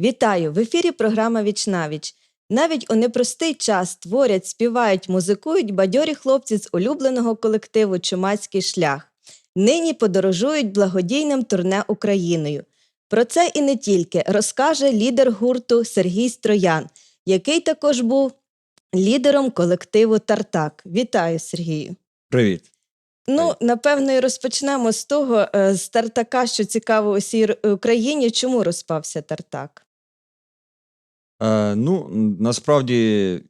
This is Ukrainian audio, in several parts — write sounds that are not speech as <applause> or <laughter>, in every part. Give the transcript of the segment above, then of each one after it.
Вітаю! В ефірі програма Вічнавіч. Навіть у непростий час творять, співають, музикують бадьорі хлопці з улюбленого колективу Чумацький шлях. Нині подорожують благодійним турне Україною. Про це і не тільки розкаже лідер гурту Сергій Строян, який також був лідером колективу Тартак. Вітаю, Сергію! Привіт. Ну, напевно, і розпочнемо з того, е, з Тартака, що цікаво усій Україні. Чому розпався Тартак? Е, ну, насправді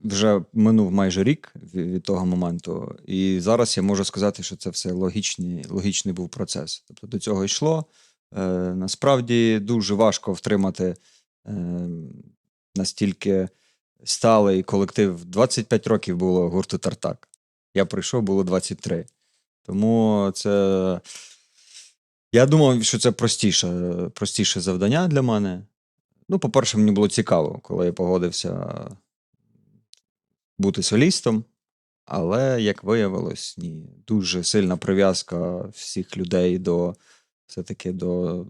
вже минув майже рік ві- від того моменту, і зараз я можу сказати, що це все логічний, логічний був процес. Тобто до цього йшло. Е, насправді дуже важко втримати е, настільки сталий колектив. 25 років було гурту Тартак. Я прийшов, було 23. Тому це. Я думав, що це простіше, простіше завдання для мене. Ну, по-перше, мені було цікаво, коли я погодився бути солістом, але, як виявилось, ні. Дуже сильна прив'язка всіх людей до все-таки до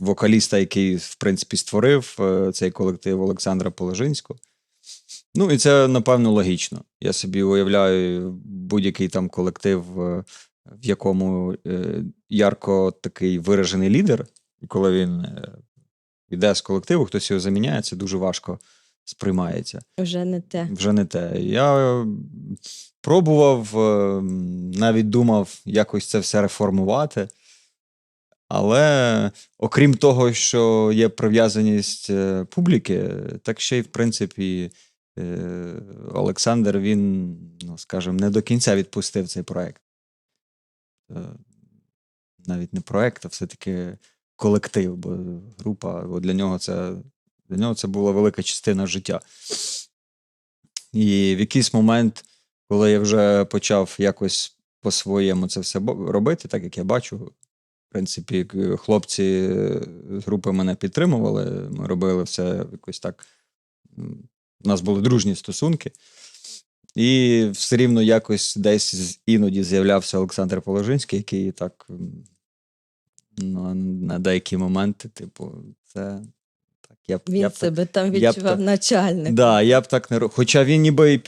вокаліста, який, в принципі, створив е, цей колектив Олександра Положинського. Ну, і це, напевно, логічно. Я собі уявляю будь-який там колектив, е, в якому е, ярко такий виражений лідер, і коли він е, йде з колективу, хтось його заміняє, це дуже важко сприймається. Вже не те. Вже не те. Я е, пробував, е, навіть думав якось це все реформувати. Але окрім того, що є прив'язаність публіки, так ще й, в принципі, Олександр він, ну, скажімо, не до кінця відпустив цей проект. Навіть не проект, а все-таки колектив, бо група, бо для нього це, для нього це була велика частина життя. І в якийсь момент, коли я вже почав якось по-своєму це все робити, так як я бачу, в принципі, хлопці е, з групи мене підтримували, ми робили все якось так. У нас були дружні стосунки. І все рівно якось десь іноді з'являвся Олександр Положинський, який так ну, на деякі моменти, типу, це так. Я, б- Він я б так себе там я б відчував так- Да, я б так не Хоча він ніби і,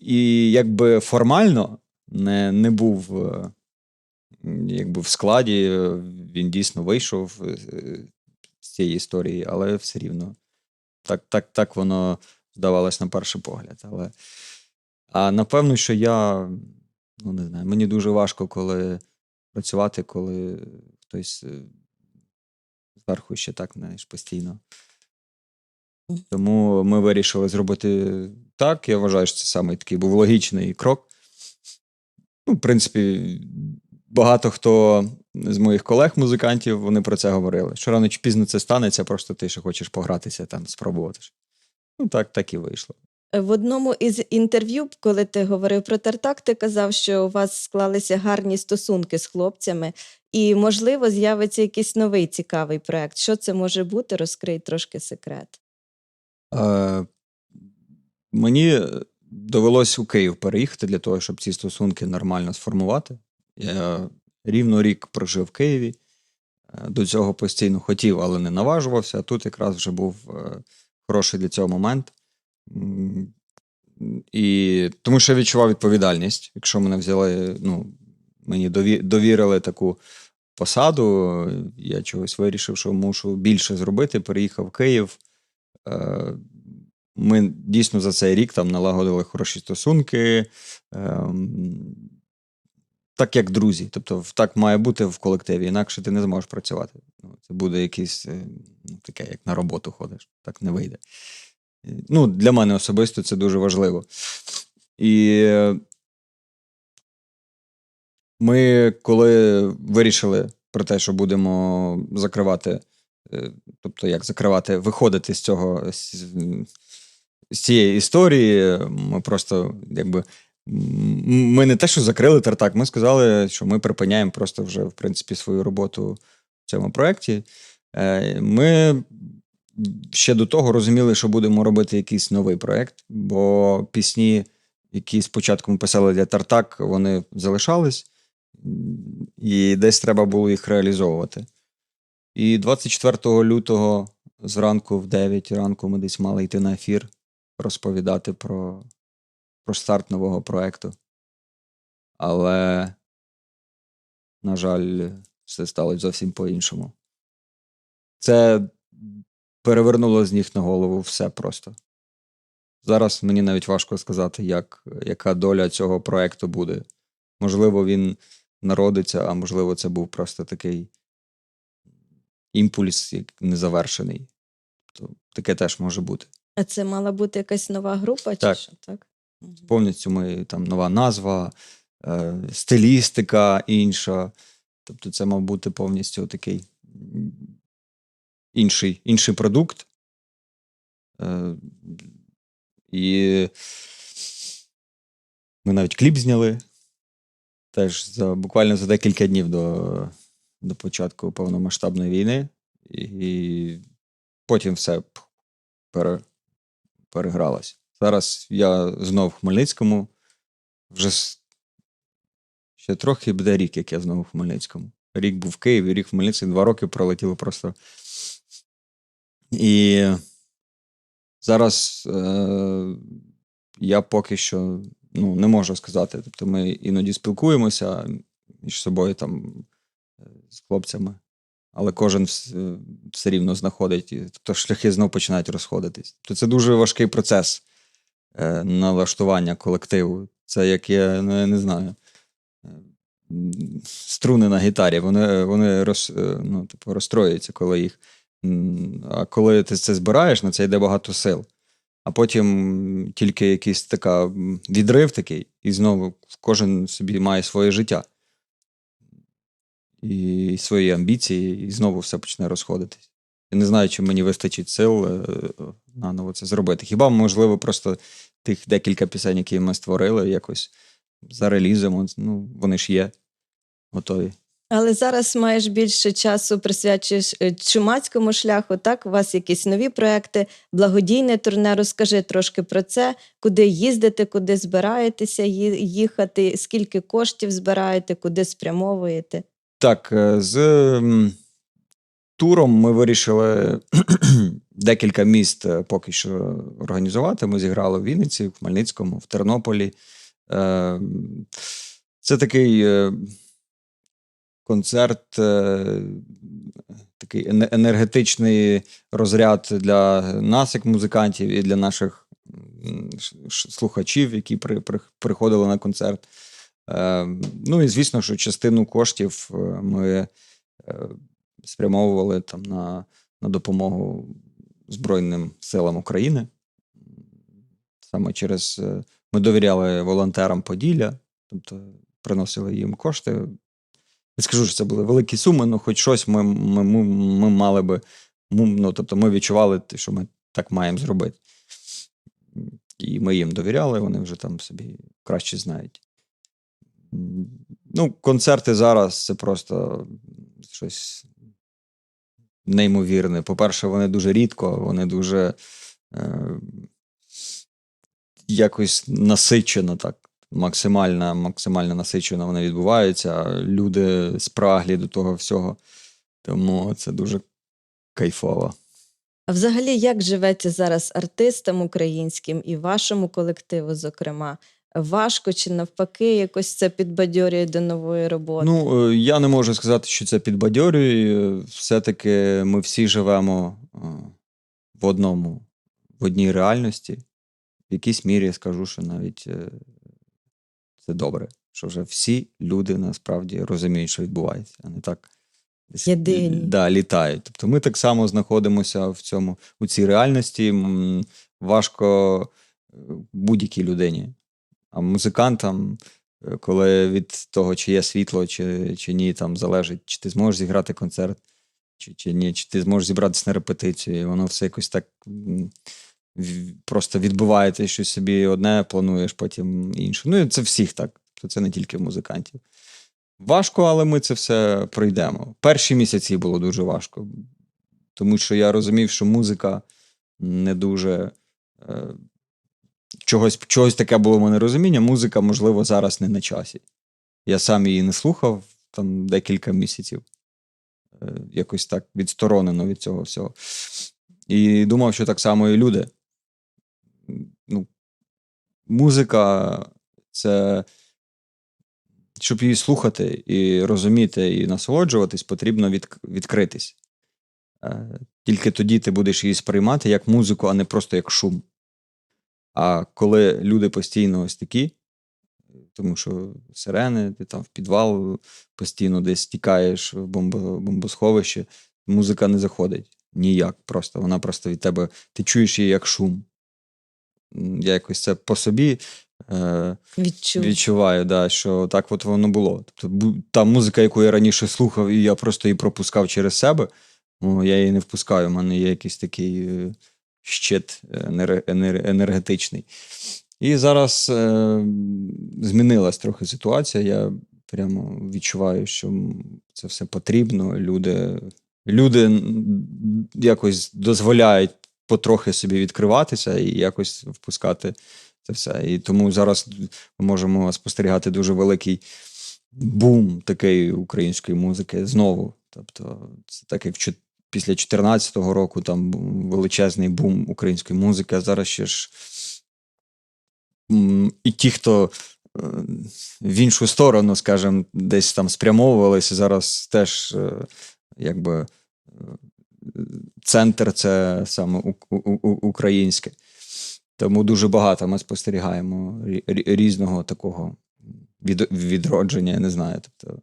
і якби формально не, не був е, якби в складі, е, він дійсно вийшов е, з цієї історії, але все рівно так, так, так воно здавалось на перший погляд. Але, а напевно, що я ну не знаю, мені дуже важко, коли працювати, коли хтось зверху ще так знаєш, постійно. Тому ми вирішили зробити так. Я вважаю, що це саме такий був логічний крок. Ну, в принципі, багато хто з моїх колег-музикантів вони про це говорили. Що рано чи пізно це станеться, просто ти ще хочеш погратися там, спробувати. Ну, так, так і вийшло. В одному із інтерв'ю, коли ти говорив про Тартак, ти казав, що у вас склалися гарні стосунки з хлопцями, і, можливо, з'явиться якийсь новий цікавий проект. Що це може бути? Розкрий трошки секрет. Е, мені довелось у Київ переїхати для того, щоб ці стосунки нормально сформувати. Я рівно рік прожив в Києві. Е, До цього постійно хотів, але не наважувався. А тут якраз вже був е, хороший для цього момент. І тому що я відчував відповідальність. Якщо мене взяли, ну, мені довірили таку посаду, я чогось вирішив, що мушу більше зробити. Переїхав в Київ. Е, Ми дійсно за цей рік там налагодили хороші стосунки, ем, так як друзі. Тобто, так має бути в колективі, інакше ти не зможеш працювати. Ну, Це буде якесь е, ну, таке, як на роботу ходиш, так не вийде. Ну, для мене особисто це дуже важливо. І ми, коли вирішили про те, що будемо закривати, е, тобто як закривати, виходити з цього з, з цієї історії, ми просто якби. Ми не те, що закрили тартак, ми сказали, що ми припиняємо просто вже, в принципі, свою роботу в цьому проєкті. Е, Ми ще до того розуміли, що будемо робити якийсь новий проєкт, бо пісні, які спочатку ми писали для Тартак, вони залишались, і десь треба було їх реалізовувати. І 24 лютого зранку в 9 ранку ми десь мали йти на ефір, розповідати про, про старт нового проекту. Але, на жаль, все сталося зовсім по-іншому. Це перевернуло з ніг на голову все просто. Зараз мені навіть важко сказати, як, яка доля цього проекту буде. Можливо, він народиться, а можливо, це був просто такий імпульс, як незавершений. То таке теж може бути. А це мала бути якась нова група, чи що? Так. Повністю ми там нова назва, е, стилістика інша. Тобто, це мав бути повністю такий інший, інший продукт. Е, і ми навіть кліп зняли. Теж за, буквально за декілька днів до, до початку повномасштабної війни. І, і потім все пере, перегралось. Зараз я знов в Хмельницькому. Вже ще трохи буде рік, як я знову в Хмельницькому. Рік був в Києві, рік в Хмельницькому, два роки пролетіло просто. І зараз е, я поки що ну, не можу сказати. Тобто ми іноді спілкуємося між собою там е, з хлопцями, але кожен вс- все рівно знаходить, і- тобто шляхи знов починають розходитись. Тобто це дуже важкий процес е, налаштування колективу. Це як я, ну, я не знаю. е, Струни на гітарі, вони, вони роз, е, ну, типу, розстроюються, коли їх. А коли ти це збираєш, на це йде багато сил. А потім тільки якийсь така відрив такий, і знову кожен собі має своє життя. І свої амбіції, і знову все почне розходитись. Я не знаю, чи мені вистачить сил е, наново це зробити. Хіба, можливо, просто тих декілька пісень, які ми створили, якось зарелізимо. Ну, вони ж є готові. Але зараз маєш більше часу присвячуєш е, чумацькому шляху. Так, у вас якісь нові проекти, благодійне турне. Розкажи трошки про це, куди їздите, куди збираєтеся їхати, скільки коштів збираєте, куди спрямовуєте. Так, е, з туром ми вирішили <clears throat> декілька міст е, поки що організувати. Ми зіграли в Вінниці, в Хмельницькому, в Тернополі. Це такий концерт, е, такий енергетичний розряд для нас, як музикантів, і для наших слухачів, які при, при, приходили на концерт. Е, Ну і звісно, що частину коштів е, ми спрямовували там на, на допомогу Збройним силам України. Саме через ми довіряли волонтерам Поділля, тобто приносили їм кошти. Не скажу, що це були великі суми, але хоч щось ми, ми, ми, ми мали би. Ну, тобто ми відчували, що ми так маємо зробити. І ми їм довіряли, вони вже там собі краще знають. Ну, концерти зараз це просто щось неймовірне. По-перше, вони дуже рідко, вони дуже е, якось насичено так. Максимально, максимально насичено вони відбуваються. Люди спраглі до того всього. Тому це дуже кайфово. А взагалі, як живеться зараз артистам українським і вашому колективу, зокрема? Важко чи навпаки, якось це підбадьорює до нової роботи? Ну, е, я не можу сказати, що це підбадьорює. Все-таки ми всі живемо е, в одному, в одній реальності. В якійсь мірі я скажу, що навіть е, це добре, що вже всі люди насправді розуміють, що відбувається, а не так. Єдині. Да, літають. Тобто ми так само знаходимося в цьому, у цій реальності. Важко е, будь-якій людині. А музикантам, е, коли від того, чи є світло, чи, чи ні, там залежить, чи ти зможеш зіграти концерт, чи, чи ні, чи ти зможеш зібратися на репетицію. І воно все якось так просто відбуває ти щось собі одне, плануєш, потім інше. Ну, це всіх так. Це не тільки музикантів. Важко, але ми це все пройдемо. Перші місяці було дуже важко, тому що я розумів, що музика не дуже. Е, чогось, чогось таке було в мене розуміння. Музика, можливо, зараз не на часі. Я сам її не слухав там декілька місяців. е, якось так відсторонено від цього всього. І думав, що так само і люди. Музика це. Щоб її слухати і розуміти, і насолоджуватись, потрібно від, відкритись. Е, Тільки тоді ти будеш її сприймати як музику, а не просто як шум. А коли люди постійно ось такі, тому що сирени, ти там в підвал постійно десь тікаєш в бомбо, бомбосховище, музика не заходить ніяк. Просто вона просто від тебе, ти чуєш її як шум. Я якось це по собі е, Відчув. відчуваю, да, що так от воно було. Тобто, та музика, яку я раніше слухав, і я просто її пропускав через себе, ну, я її не впускаю. У мене є якийсь такий е, щит енер- енергетичний. І зараз е, змінилась трохи ситуація. Я прямо відчуваю, що це все потрібно. Люди, люди якось дозволяють потрохи собі відкриватися і якось впускати це все. І тому зараз ми можемо спостерігати дуже великий бум такої української музики знову. Тобто, це так як після 2014 року там величезний бум української музики, а зараз ще ж і ті, хто е, в іншу сторону, скажімо, десь там спрямовувалися, зараз теж е, якби е, центр це саме українське. Тому дуже багато ми спостерігаємо рі- рі- різного такого відродження, я не знаю. Тобто,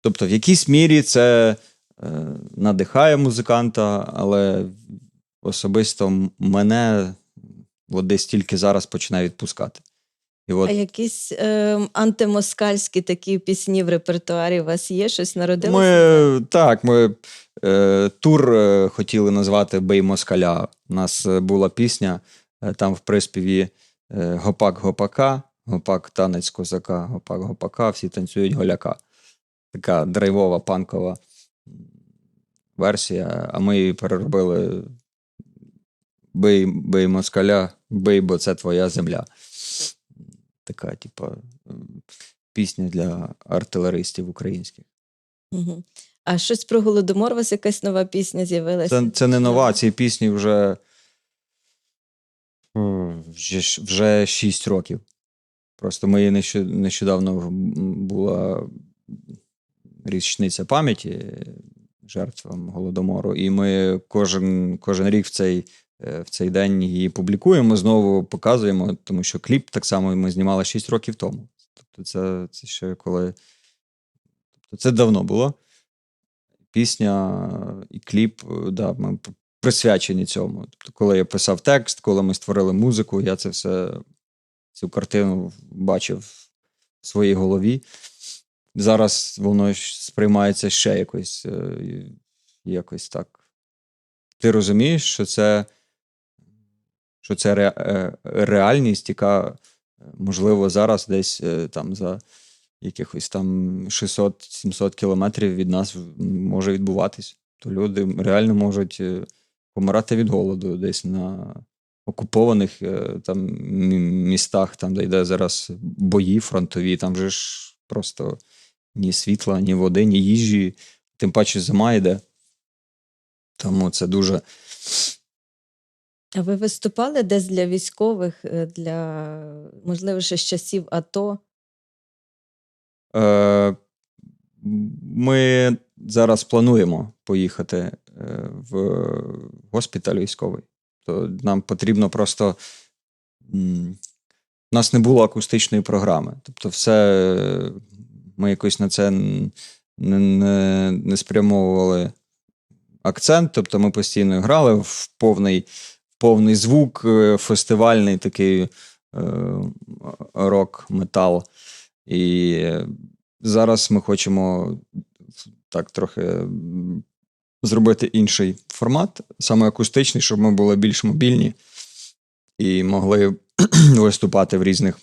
тобто, в якійсь мірі це е, надихає музиканта, але особисто мене от десь тільки зараз починає відпускати. І от А якісь е, антимоскальські такі пісні в репертуарі у вас є? Щось народилося? Ми так, ми е, тур е, хотіли назвати Бей Москаля. У нас е, була пісня е, там в приспіві е, Гопак Гопака, Гопак танець козака, Гопак Гопака, всі танцюють голяка. Така драйвова панкова версія. А ми її переробили Бей, бей москаля, бей, бо це твоя земля. Така, типа, пісня для артилеристів українських. Угу. А щось про голодомор, у вас якась нова пісня з'явилася? Це, це не нова, ці пісні вже, вже, вже 6 років. Просто ми нещодавно була річниця пам'яті жертвам голодомору, і ми кожен, кожен рік в цей, е, в цей день її публікуємо, знову показуємо, тому що кліп так само ми знімали 6 років тому. Тобто, це, це ще коли. Тобто, це давно було пісня і кліп, е, да, ми присвячені цьому. Тобто, коли я писав текст, коли ми створили музику, я це все, цю картину бачив в своїй голові. Зараз воно сприймається ще якось, е, якось так. Ти розумієш, що це, що це ре, е, реальність, яка, е, можливо, зараз десь е, там за якихось там 600-700 кілометрів від нас може відбуватись. То люди реально можуть помирати від голоду десь на окупованих там містах, там, де йде зараз бої фронтові, там же ж просто ні світла, ні води, ні їжі, тим паче зима йде. Тому це дуже. А ви виступали десь для військових, е, для, можливо, ще з часів АТО? Е, ми зараз плануємо поїхати е, в госпіталь військовий. То нам потрібно просто. У нас не було акустичної програми. Тобто, все е, ми якось на це не, не, не спрямовували акцент. Тобто, ми постійно грали в повний, повний звук, е, фестивальний такий е, рок-метал. І зараз ми хочемо так трохи зробити інший формат, саме акустичний, щоб ми були більш мобільні і могли <clears throat> виступати в різних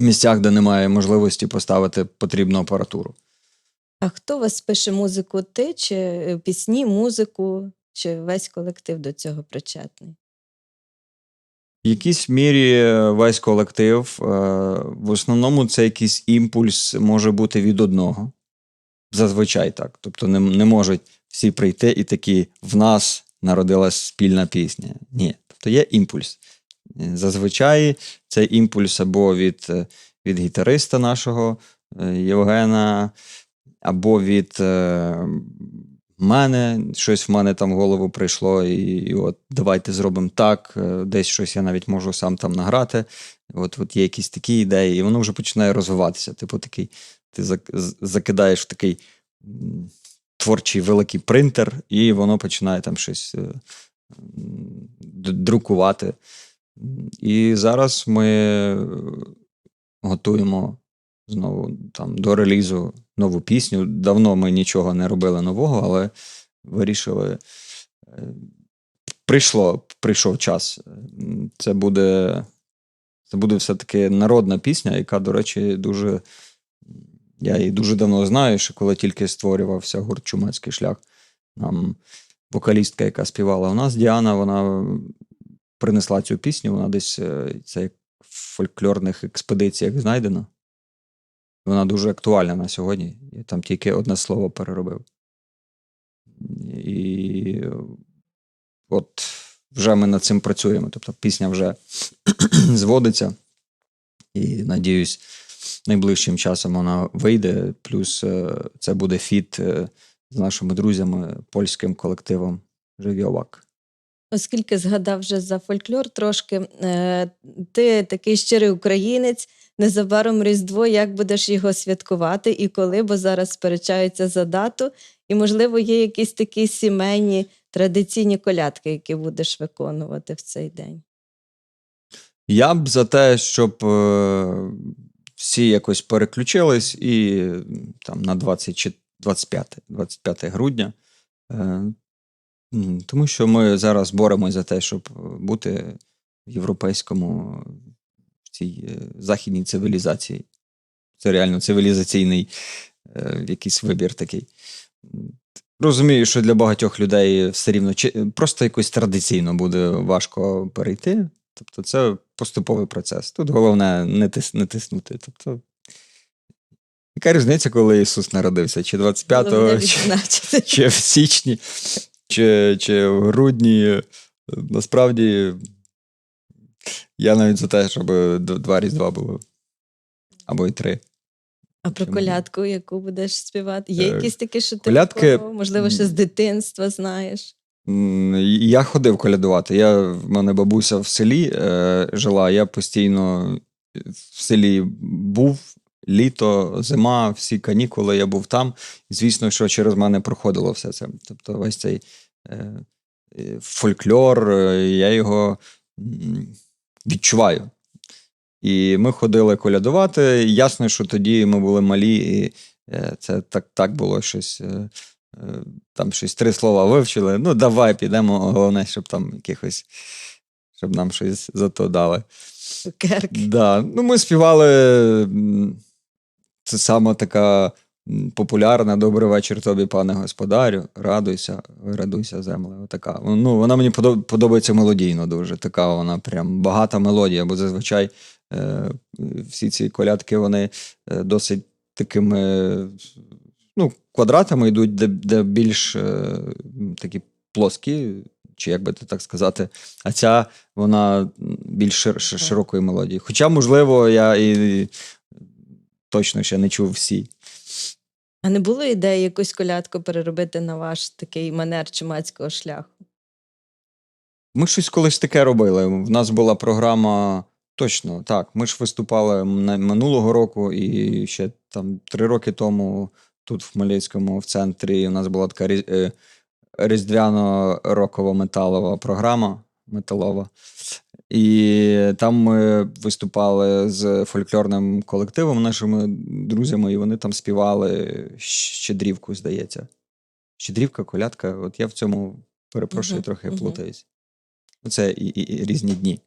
місцях, де немає можливості поставити потрібну апаратуру. А хто вас пише музику? Ти чи е, пісні, музику, чи весь колектив до цього причетний? В якійсь мірі е, весь колектив, е, в основному це якийсь імпульс може бути від одного. зазвичай так. Тобто не, не можуть всі прийти і такі в нас народилась спільна пісня. Ні. Тобто є імпульс. Е, Зазвичай цей імпульс або від, від гітариста нашого Євгена, або від мене. Щось в мене там в голову прийшло, і, і от давайте зробимо так. е, Десь щось я навіть можу сам там награти. От, от є якісь такі ідеї, і воно вже починає розвиватися. Типу, такий, ти закидаєш в такий творчий великий принтер, і воно починає там щось е, друкувати. І зараз ми е, готуємо знову там до релізу нову пісню. Давно ми нічого не робили нового, але вирішили. е, Прийшло, прийшов час. Це буде, це буде все-таки народна пісня, яка, до речі, дуже. Я її дуже давно знаю, що коли тільки створювався гурт Чумацький шлях, нам вокалістка, яка співала у нас, Діана, вона принесла цю пісню, вона десь е, це як в фольклорних експедиціях знайдена. Вона дуже актуальна на сьогодні. Я там тільки одне слово переробив. І от вже ми над цим працюємо. Тобто пісня вже <clears throat> зводиться. І надіюсь, найближчим часом вона вийде. Плюс е, це буде фіт е, з нашими друзями, польським колективом Живьовак. Оскільки згадав вже за фольклор трошки, е, ти такий щирий українець. Незабаром Різдво, як будеш його святкувати і коли, бо зараз сперечаються за дату, і, можливо, є якісь такі сімейні традиційні колядки, які будеш виконувати в цей день. Я б за те, щоб е, всі якось переключились і там на 20, 25, 25 грудня. Е, тому що ми зараз боремося за те, щоб бути в європейському цій е, західній цивілізації. Це реально цивілізаційний е, якийсь вибір такий. Розумію, що для багатьох людей все рівно просто якось традиційно буде важко перейти. Тобто це поступовий процес. Тут головне не, тис, не тиснути. Тобто, яка різниця, коли Ісус народився? Чи 25-го, чи, чи в січні, чи, чи в грудні. Насправді, я навіть за те, щоб два різдва було. Або й три. А про Чому? колядку, яку будеш співати? Є Е, якісь такі, що ти колядки, виконував? можливо, ще з дитинства знаєш? Я ходив колядувати. Я, в мене бабуся в селі е, жила, я постійно в селі був. Літо, зима, всі канікули, я був там. І звісно, що через мене проходило все це. Тобто, весь цей е, е, фольклор, е, я його відчуваю. І ми ходили колядувати. Ясно, що тоді ми були малі, і е, це так, так було щось. е, е, Там щось три слова вивчили. Ну, давай підемо. Головне, щоб там якихось, щоб нам щось за то дали. Цукерки. Да. Ну, ми співали. Це саме така популярна Добрий вечір тобі, пане господарю. Радуйся, радуйся, земле. Отака. Ну, вона мені подобається мелодійно дуже. Така вона прям багата мелодія, бо зазвичай е, всі ці колядки вони е, досить такими ну, квадратами йдуть, де, де більш е, такі плоскі, чи як би це так сказати. А ця вона більш шир- широкої мелодії. Хоча, можливо, я і точно ще не чув всі. А не було ідеї якусь колядку переробити на ваш такий манер чумацького шляху? Ми щось колись таке робили. В нас була програма. Точно, так. Ми ж виступали минулого року, і ще там три роки тому, тут в Хмельницькому, в центрі, у нас була така е, різдвяно-рокова металова програма металова. І там ми виступали з фольклорним колективом, нашими друзями, і вони там співали щедрівку, здається. Щедрівка, колядка. От я в цьому перепрошую, Мгм, трохи мгм. плутаюсь. Це і, і, і різні дні.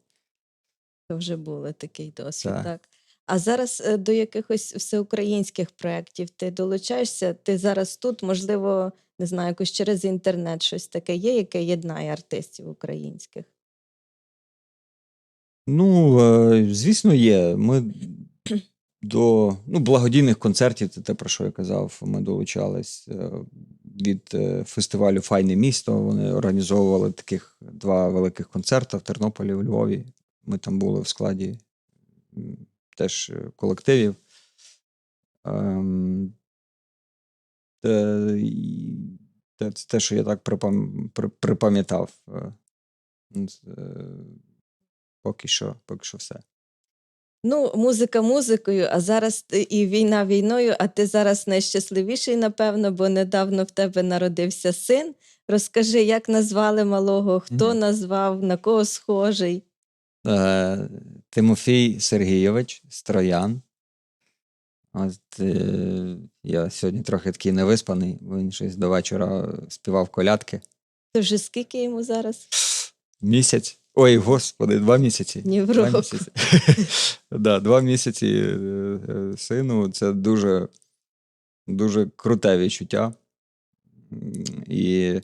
То вже були такий досвід, Так. так. А зараз е, до якихось всеукраїнських проєктів ти долучаєшся? Ти зараз тут, можливо, не знаю, якось через інтернет щось таке є, яке єднає артистів українських? Ну, е, звісно, є. Ми до ну, благодійних концертів, це те, про що я казав, ми долучались е, від е, фестивалю Файне місто. Вони організовували таких два великих концерти в Тернополі, у Львові. Ми там були в складі теж колективів. Ем, це те, що я так припам, припам'ятав. Поки що, поки що все. Ну, музика музикою, а зараз і війна війною, а ти зараз найщасливіший, напевно, бо недавно в тебе народився син. Розкажи, як назвали малого, хто Мгм. назвав, на кого схожий. Е, Тимофій Сергійович Строян. От, е, я сьогодні трохи такий невиспаний, бо він щось до вечора співав колядки. То вже скільки йому зараз? Місяць. Ой, господи, два місяці. Ні в Два місяці. <laughs> да, два місяці е, е, сину. Це дуже, дуже круте відчуття. І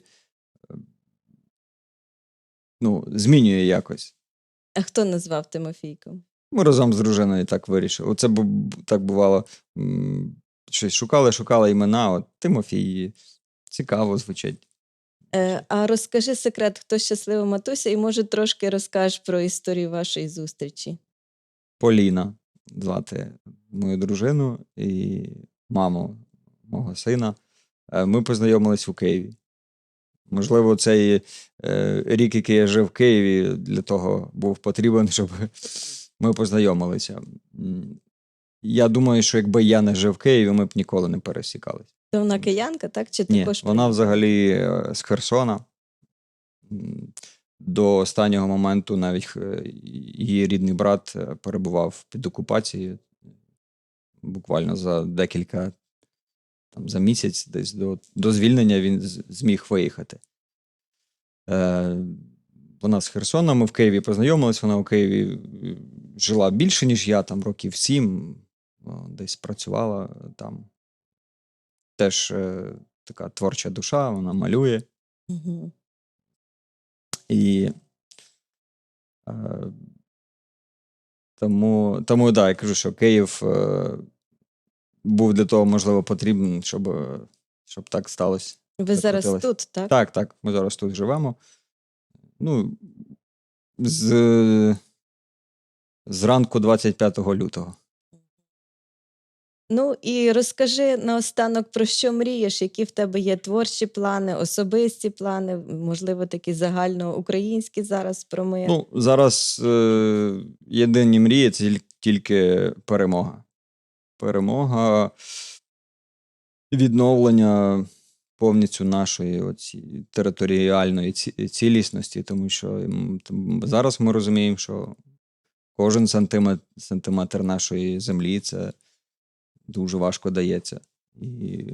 ну, змінює якось. А хто назвав Тимофійком? Ми разом з дружиною так вирішили. Оце так бувало. Щось шукали, шукали імена. От Тимофій. Цікаво звучить. Е, а розкажи секрет, хто щаслива матуся, і може трошки розкажеш про історію вашої зустрічі. Поліна звати мою дружину і маму мого сина. Е, Ми познайомились у Києві. Можливо, цей е, рік, який я жив в Києві, для того був потрібен, <laughs> щоб ми познайомилися. Я думаю, що якби я не жив в Києві, ми б ніколи не пересікались. То вона киянка, так? Чи Ні, також вона взагалі е, з Херсона. До останнього моменту навіть е, її рідний брат е, перебував під окупацією. Буквально за декілька, там, за місяць, десь до, до звільнення він зміг виїхати. Е, вона з Херсона, ми в Києві познайомились, вона у Києві жила більше, ніж я, там років сім, десь працювала там. Теж е, така творча душа, вона малює. Угу. І е, тому, тому да, я кажу, що Київ е, був для того, можливо, потрібен, щоб, е, щоб так сталося. Ви зараз тут, так? Так, так, ми зараз тут живемо. Ну, з, зранку 25 лютого. Ну і розкажи наостанок, про що мрієш, які в тебе є творчі плани, особисті плани, можливо, такі загальноукраїнські зараз про мир. Ну, зараз е, єдині мрії це тільки перемога. Перемога, відновлення повністю нашої оці, територіальної ці- цілісності, тому що зараз ми розуміємо, що кожен сантиметр, сантиметр нашої землі це дуже важко дається. І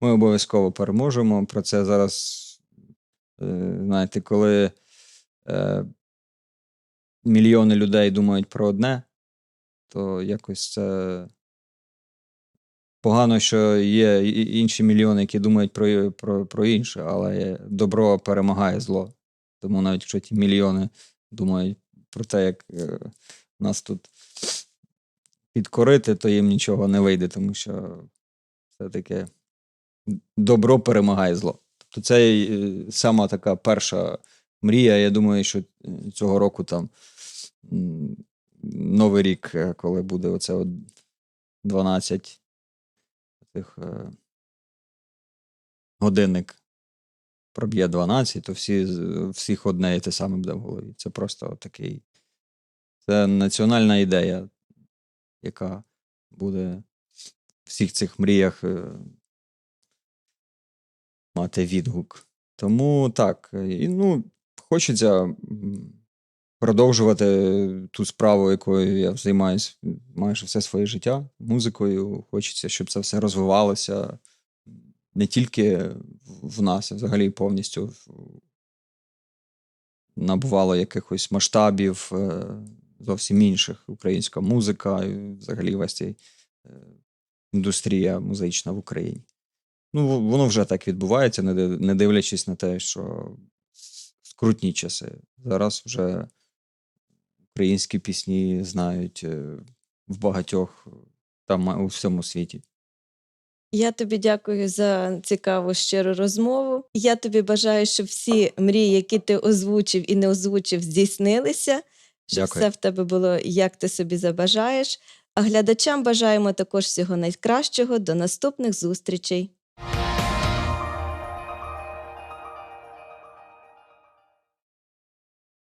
ми обов'язково переможемо. Про це зараз, е, знаєте, коли е, мільйони людей думають про одне, то якось це погано, що є інші мільйони, які думають про, про, про інше, але добро перемагає зло. Тому навіть якщо ті мільйони думають про те, як е, нас тут підкорити, то їм нічого не вийде, тому що це таке добро перемагає зло. Тобто це сама така перша мрія. Я думаю, що е, цього року там Новий рік, е, коли буде оце от 12 цих е, годинник проб'є 12, то всі, всіх одне і те саме буде в голові. Це просто такий. Це національна ідея, яка буде в всіх цих мріях е, мати відгук. Тому так, і, ну, хочеться продовжувати ту справу, якою я займаюся майже все своє життя музикою. Хочеться, щоб це все розвивалося не тільки в- в нас, а взагалі повністю набувало якихось масштабів е, зовсім інших. Українська музика, взагалі весь цей е, індустрія музична в Україні. Ну, воно вже так відбувається, не дивлячись на те, що скрутні часи. Зараз вже українські пісні знають е, в багатьох та ма- у всьому світі. Я тобі дякую за цікаву щиру розмову. Я тобі бажаю, щоб всі мрії, які ти озвучив і не озвучив, здійснилися, щоб Дякую. все в тебе було, як ти собі забажаєш. А глядачам бажаємо також всього найкращого. До наступних зустрічей.